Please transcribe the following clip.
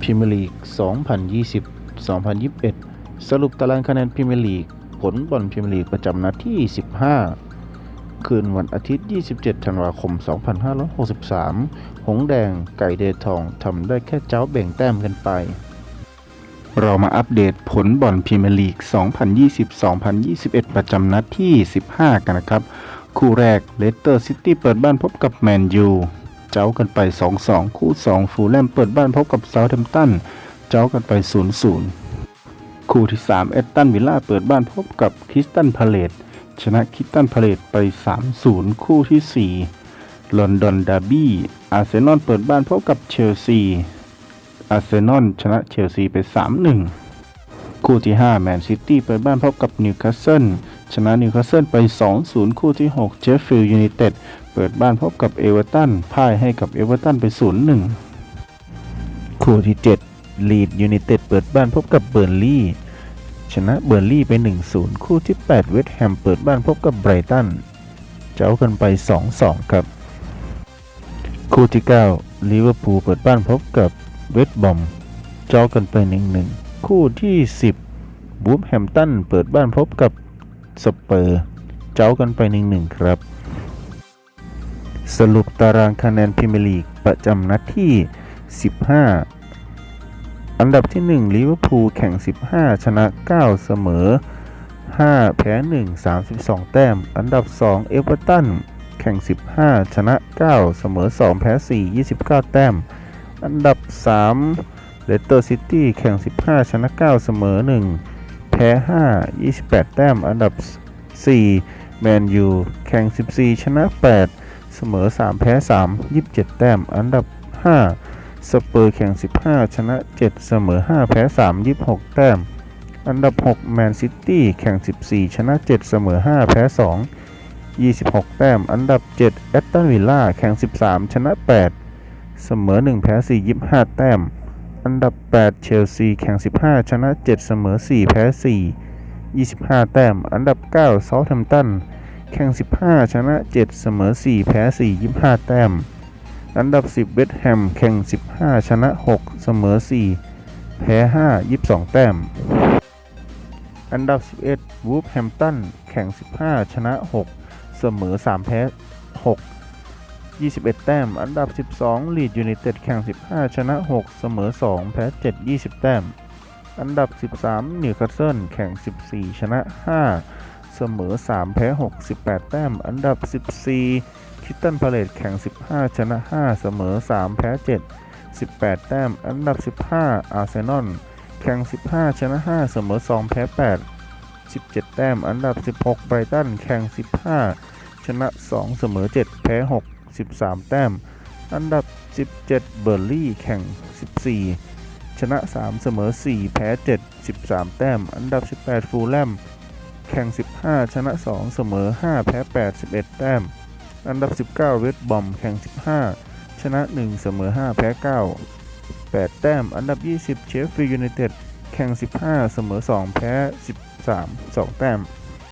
พรีเมียร์ลีก 2020-2021 สรุปตารางคะแนนพรีเมียร์ลีก ผลบอลพรีเมียร์ลีกประจำนัดที่ 15 คืนวันอาทิตย์ 27 ธันวาคม 2563 หงแดงไก่เดทองทำได้แค่เจ้าแบ่งแต้มกันไป เรามาอัปเดตผลบอลพรีเมียร์ลีก 2020-2021 ประจำนัดที่ 15 กันนะครับ คู่แรกเลสเตอร์ซิตี้เปิดบ้านพบกับแมนยู จ้ากันไป 2-2 คู่ 2 ฟูลแลมเปิดบ้านพบกับเซาท์แฮมป์ตัน เจ้ากันไป 0-0 คู่ที่ 3 เอตตันวิลล่าเปิดบ้านพบกับคริสตันพาเลตชนะคริสตันพาเลตไป 3-0 คู่ที่ 4 ลอนดอนดาร์บี้ อาร์เซนอลเปิดบ้านพบกับเชลซี อาร์เซนอลชนะเชลซีไป 3-1 คู่ที่ 5 แมนซิตี้เปิดบ้านพบกับนิวคาสเซิลชนะนิวคาสเซิลไป 2-0 คู่ที่ 6เจฟฟิลด์ยูไนเต็ด ปิดบ้านพบกับเอเวอร์ตันพ่ายให้กับเอเวอร์ตันไป 0-1 คู่ที่7ลีดยูไนเต็ดเปิดบ้านพบกับเบิร์นลี่ชนะเบิร์นลี่ไป 1-0 คู่ที่ 8 เวสต์แฮมเปิดบ้านพบกับไบรตัน เจ้ากันไป 2-2 ครับ คู่ที่9ลิเวอร์พูลเปิดบ้านพบกับเวสต์บอม เจ้ากันไป 1-1 คู่ที่ 10บูฟแฮมตันเปิดบ้านพบกับสเปอร์ เจ้ากันไป 1-1 ครับ สรุปตารางคะแนนพรีเมียร์ลีกประจำนัดที่ 15 อันดับที่1ลิเวอร์พูลแข่ง 15 ชนะ 9 เสมอ 5 แพ้ 1 32 แต้ม อันดับ 2 เอเวอร์ตันแข่ง 15 ชนะ 9 เสมอ 2 แพ้ 4 29 แต้ม อันดับ 3 เลสเตอร์ซิตี้แข่ง 15 ชนะ 9 เสมอ 1 แพ้ 5 28 แต้ม อันดับ 4 แมนยู แข่ง 14 ชนะ 8 เสมอ 3 แพ้ 3 27 แต้ม อันดับ 5 สเปอร์แข่ง 15 ชนะ 7 เสมอ 5 แพ้ 3 26 แต้ม อันดับ 6 แมนซิตี้แข่ง 14 ชนะ 7 เสมอ 5 แพ้ 2 26 แต้ม อันดับ 7 แอตตันวิลล่าแข่ง 13 ชนะ 8 เสมอ 1 แพ้ 4 25 แต้ม อันดับ 8 เชลซีแข่ง 15 ชนะ 7 เสมอ 4 แพ้ 4 25 แต้ม อันดับ 9 เซาท์แฮมป์ตัน แข่ง 15 ชนะ 7 เสมอ 4 แพ้ 4 25 แต้ม อันดับ 10 เวสต์แฮม แข่ง 15 ชนะ 6 เสมอ 4 แพ้ 5 22 แต้ม อันดับ 11 วูฟแฮมตัน แข่ง 15 ชนะ 6 เสมอ 3 แพ้ 6 21 แต้ม อันดับ 12 ลีดยูไนเต็ด แข่ง 15 ชนะ 6 เสมอ 2 แพ้ 7 20 แต้ม อันดับ 13 นิวคาสเซิล แข่ง 14 ชนะ 5 เสมอ 3 แพ้ 68 แต้ม อันดับ 14 คิตตันพาเลตแข่ง 15 ชนะ 5 เสมอ 3 แพ้ 7 18 แต้ม อันดับ 15 อาร์เซนอล แข่ง 15 ชนะ 5 เสมอ 2 แพ้ 8 17 แต้ม อันดับ 16 ไบรตัน แข่ง 15 ชนะ 2 เสมอ 7 แพ้ 6 13 แต้ม อันดับ 17 เบอร์ลี่ แข่ง 14 ชนะ 3 เสมอ 4 แพ้ 7 13 แต้ม อันดับ 18 ฟูลแลม ข่ง 15 ชนะ 2 เสมอ 5 แพ้ 8 11 แต้ม อันดับ 19 เวสบอมแข่ง 15 ชนะ 1 เสมอ 5 แพ้ 9 8 แต้ม อันดับ 20 เชฟฟิลยูไนเต็ดแข่ง 15 เสมอ 2 แพ้ 13 2 แต้ม